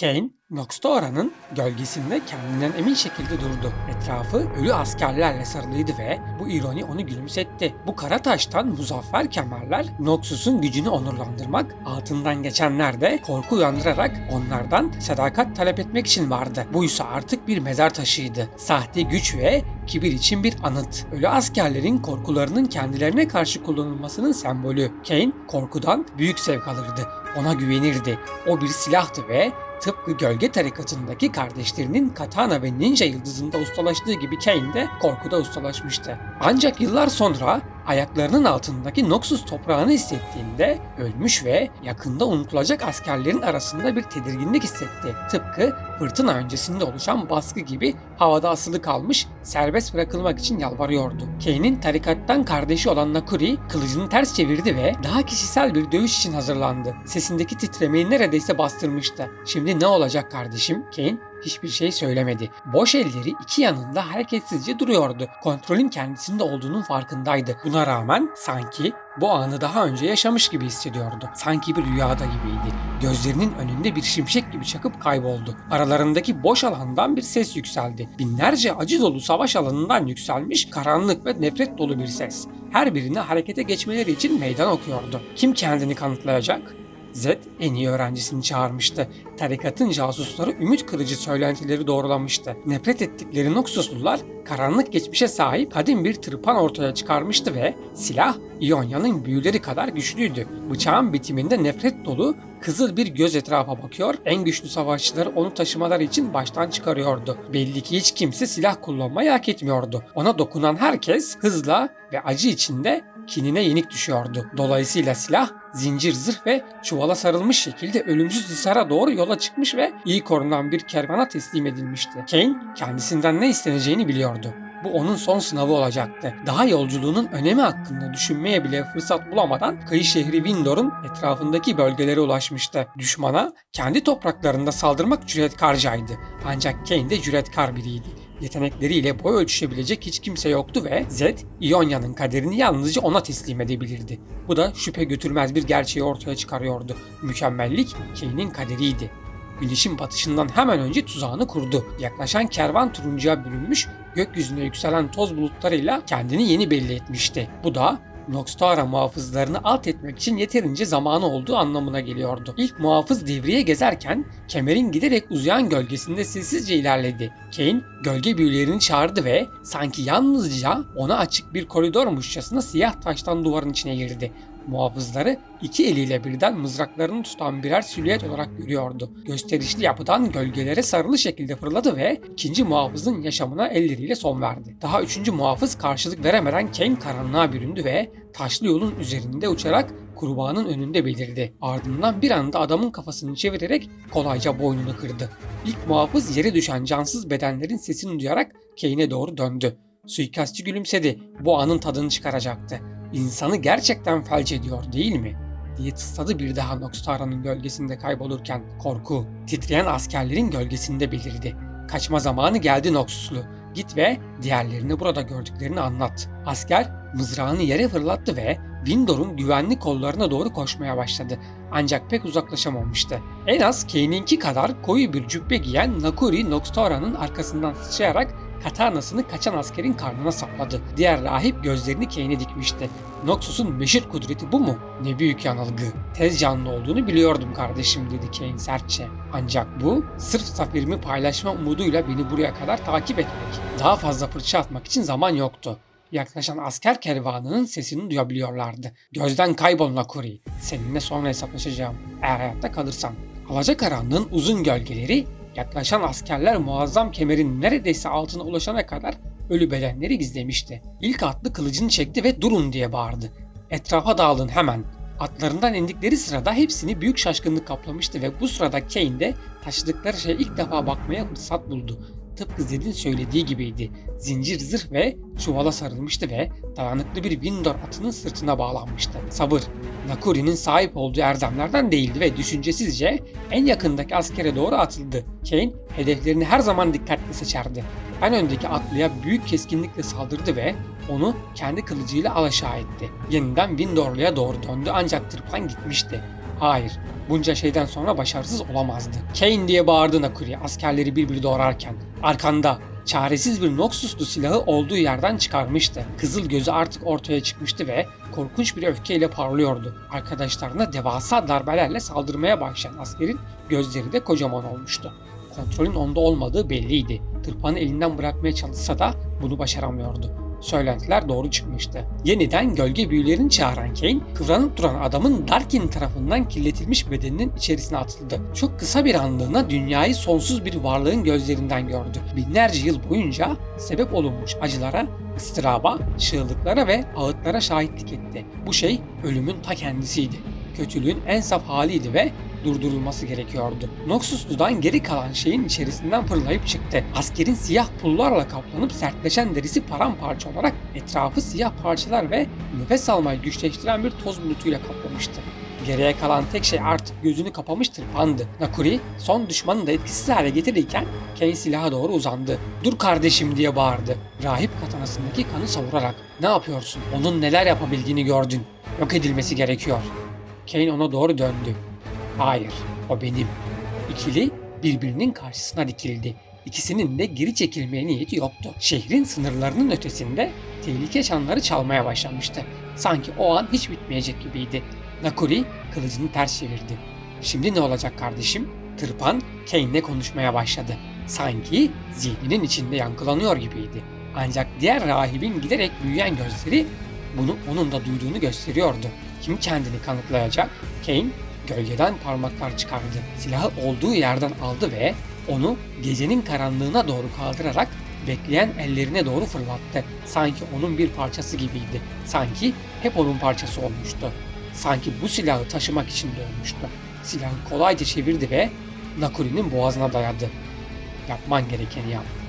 Kane, Noxtora'nın gölgesinde kendinden emin şekilde durdu. Etrafı ölü askerlerle sarılıydı ve bu ironi onu gülümsetti. Bu kara taştan muzaffer kemerler Noxus'un gücünü onurlandırmak, altından geçenler de korku uyandırarak onlardan sadakat talep etmek için vardı. Buysa artık bir mezar taşıydı. Sahte güç ve kibir için bir anıt. Ölü askerlerin korkularının kendilerine karşı kullanılmasının sembolü. Kane korkudan büyük zevk alırdı. Ona güvenirdi. O bir silahtı ve tıpkı gölge tarikatındaki kardeşlerinin katana ve ninja yıldızında ustalaştığı gibi Kane de korkuda ustalaşmıştı. Ancak yıllar sonra ayaklarının altındaki Noxus toprağını hissettiğinde ölmüş ve yakında unutulacak askerlerin arasında bir tedirginlik hissetti. Tıpkı fırtına öncesinde oluşan baskı gibi havada asılı kalmış serbest bırakılmak için yalvarıyordu. Kane'in tarikattan kardeşi olan Nakuri kılıcını ters çevirdi ve daha kişisel bir dövüş için hazırlandı. Sesindeki titremeyi neredeyse bastırmıştı. Şimdi ne olacak kardeşim? Kane hiçbir şey söylemedi. Boş elleri iki yanında hareketsizce duruyordu. Kontrolün kendisinde olduğunun farkındaydı. Buna rağmen sanki bu anı daha önce yaşamış gibi hissediyordu. Sanki bir rüyada gibiydi. Gözlerinin önünde bir şimşek gibi çakıp kayboldu. Aralarındaki boş alandan bir ses yükseldi. Binlerce acı dolu savaş alanından yükselmiş karanlık ve nefret dolu bir ses. Her birini harekete geçmeleri için meydan okuyordu. Kim kendini kanıtlayacak? Zed en iyi öğrencisini çağırmıştı. Tarikatın casusları ümit kırıcı söylentileri doğrulamıştı. Nefret ettikleri Noxuslular karanlık geçmişe sahip kadim bir tırpan ortaya çıkarmıştı ve silah İonya'nın büyüleri kadar güçlüydü. Bıçağın bitiminde nefret dolu kızıl bir göz etrafa bakıyor, en güçlü savaşçıları onu taşımaları için baştan çıkarıyordu. Belli ki hiç kimse silah kullanmayı hak etmiyordu. Ona dokunan herkes hızla ve acı içinde kinine yenik düşüyordu. Dolayısıyla silah zincir, zırh ve çuvala sarılmış şekilde ölümsüz hisara doğru yola çıkmış ve iyi korunan bir kervana teslim edilmişti. Kane kendisinden ne isteneceğini biliyordu. Bu onun son sınavı olacaktı. Daha yolculuğunun önemi hakkında düşünmeye bile fırsat bulamadan kıyı şehri Windor'un etrafındaki bölgelere ulaşmıştı. Düşmana kendi topraklarında saldırmak cüretkarcaydı. Ancak Kane de cüretkar biriydi yetenekleriyle boy ölçüşebilecek hiç kimse yoktu ve Zed, İonya'nın kaderini yalnızca ona teslim edebilirdi. Bu da şüphe götürmez bir gerçeği ortaya çıkarıyordu. Mükemmellik Kane'in kaderiydi. Güneşin batışından hemen önce tuzağını kurdu. Yaklaşan kervan turuncuya bürünmüş, gökyüzüne yükselen toz bulutlarıyla kendini yeni belli etmişti. Bu da Noxtara muhafızlarını alt etmek için yeterince zamanı olduğu anlamına geliyordu. İlk muhafız devriye gezerken kemerin giderek uzayan gölgesinde sessizce ilerledi. Kane gölge büyülerini çağırdı ve sanki yalnızca ona açık bir koridormuşçasına siyah taştan duvarın içine girdi. Muhafızları iki eliyle birden mızraklarını tutan birer silüet olarak görüyordu. Gösterişli yapıdan gölgelere sarılı şekilde fırladı ve ikinci muhafızın yaşamına elleriyle son verdi. Daha üçüncü muhafız karşılık veremeden Kane karanlığa büründü ve taşlı yolun üzerinde uçarak kurbanın önünde belirdi. Ardından bir anda adamın kafasını çevirerek kolayca boynunu kırdı. İlk muhafız yere düşen cansız bedenlerin sesini duyarak Kane'e doğru döndü. Suikastçı gülümsedi. Bu anın tadını çıkaracaktı. İnsanı gerçekten felç ediyor değil mi? diye tısladı bir daha Noxtara'nın gölgesinde kaybolurken korku titreyen askerlerin gölgesinde belirdi. Kaçma zamanı geldi Noxuslu. Git ve diğerlerine burada gördüklerini anlat. Asker mızrağını yere fırlattı ve Windor'un güvenli kollarına doğru koşmaya başladı. Ancak pek uzaklaşamamıştı. En az Kane'inki kadar koyu bir cübbe giyen Nakuri Noxtara'nın arkasından sıçrayarak katanasını kaçan askerin karnına sapladı. Diğer rahip gözlerini Kane'e dikmişti. Noxus'un meşhur kudreti bu mu? Ne büyük yanılgı. Tez canlı olduğunu biliyordum kardeşim dedi Kane sertçe. Ancak bu sırf zafirimi paylaşma umuduyla beni buraya kadar takip etmek. Daha fazla fırça atmak için zaman yoktu. Yaklaşan asker kervanının sesini duyabiliyorlardı. Gözden kaybol Nakuri. Seninle sonra hesaplaşacağım. Eğer hayatta kalırsan. Alacakaranlığın uzun gölgeleri Yaklaşan askerler muazzam kemerin neredeyse altına ulaşana kadar ölü bedenleri gizlemişti. İlk atlı kılıcını çekti ve durun diye bağırdı. Etrafa dağılın hemen. Atlarından indikleri sırada hepsini büyük şaşkınlık kaplamıştı ve bu sırada Kane de taşıdıkları şeye ilk defa bakmaya fırsat buldu. Tıpkı Zed'in söylediği gibiydi. Zincir zırh ve çuvala sarılmıştı ve dayanıklı bir Windor atının sırtına bağlanmıştı. Sabır, Nakuri'nin sahip olduğu erdemlerden değildi ve düşüncesizce en yakındaki askere doğru atıldı. Kane hedeflerini her zaman dikkatli seçerdi. En öndeki atlıya büyük keskinlikle saldırdı ve onu kendi kılıcıyla alaşağı etti. Yeniden Windorlu'ya doğru döndü ancak tırpan gitmişti. Hayır, bunca şeyden sonra başarısız olamazdı. Kane diye bağırdı Nakuri askerleri birbiri doğrarken. Arkanda çaresiz bir Noxus'lu silahı olduğu yerden çıkarmıştı. Kızıl gözü artık ortaya çıkmıştı ve korkunç bir öfkeyle parlıyordu. Arkadaşlarına devasa darbelerle saldırmaya başlayan askerin gözleri de kocaman olmuştu. Kontrolün onda olmadığı belliydi. Tırpanı elinden bırakmaya çalışsa da bunu başaramıyordu. Söylentiler doğru çıkmıştı. Yeniden gölge büyülerini çağıran Kane, kıvranıp duran adamın Darkin tarafından kirletilmiş bedeninin içerisine atıldı. Çok kısa bir anlığına dünyayı sonsuz bir varlığın gözlerinden gördü. Binlerce yıl boyunca sebep olunmuş acılara, ıstıraba, çığlıklara ve ağıtlara şahitlik etti. Bu şey ölümün ta kendisiydi. Kötülüğün en saf haliydi ve durdurulması gerekiyordu. Noxuslu'dan geri kalan şeyin içerisinden fırlayıp çıktı. Askerin siyah pullarla kaplanıp sertleşen derisi paramparça olarak etrafı siyah parçalar ve nefes almayı güçleştiren bir toz bulutuyla kaplamıştı. Geriye kalan tek şey artık gözünü kapamış tırpandı. Nakuri son düşmanını da etkisiz hale getirirken Kane silaha doğru uzandı. Dur kardeşim diye bağırdı. Rahip katanasındaki kanı savurarak. Ne yapıyorsun? Onun neler yapabildiğini gördün. Yok edilmesi gerekiyor. Kane ona doğru döndü. Hayır, o benim. İkili birbirinin karşısına dikildi. İkisinin de geri çekilmeye niyeti yoktu. Şehrin sınırlarının ötesinde tehlike çanları çalmaya başlamıştı. Sanki o an hiç bitmeyecek gibiydi. Nakuri kılıcını ters çevirdi. Şimdi ne olacak kardeşim? Tırpan Kane'le konuşmaya başladı. Sanki zihninin içinde yankılanıyor gibiydi. Ancak diğer rahibin giderek büyüyen gözleri bunu onun da duyduğunu gösteriyordu. Kim kendini kanıtlayacak? Kane gölgeden parmaklar çıkardı. Silahı olduğu yerden aldı ve onu gecenin karanlığına doğru kaldırarak bekleyen ellerine doğru fırlattı. Sanki onun bir parçası gibiydi. Sanki hep onun parçası olmuştu. Sanki bu silahı taşımak için doğmuştu. Silahı kolayca çevirdi ve Nakuri'nin boğazına dayadı. Yapman gerekeni yaptı.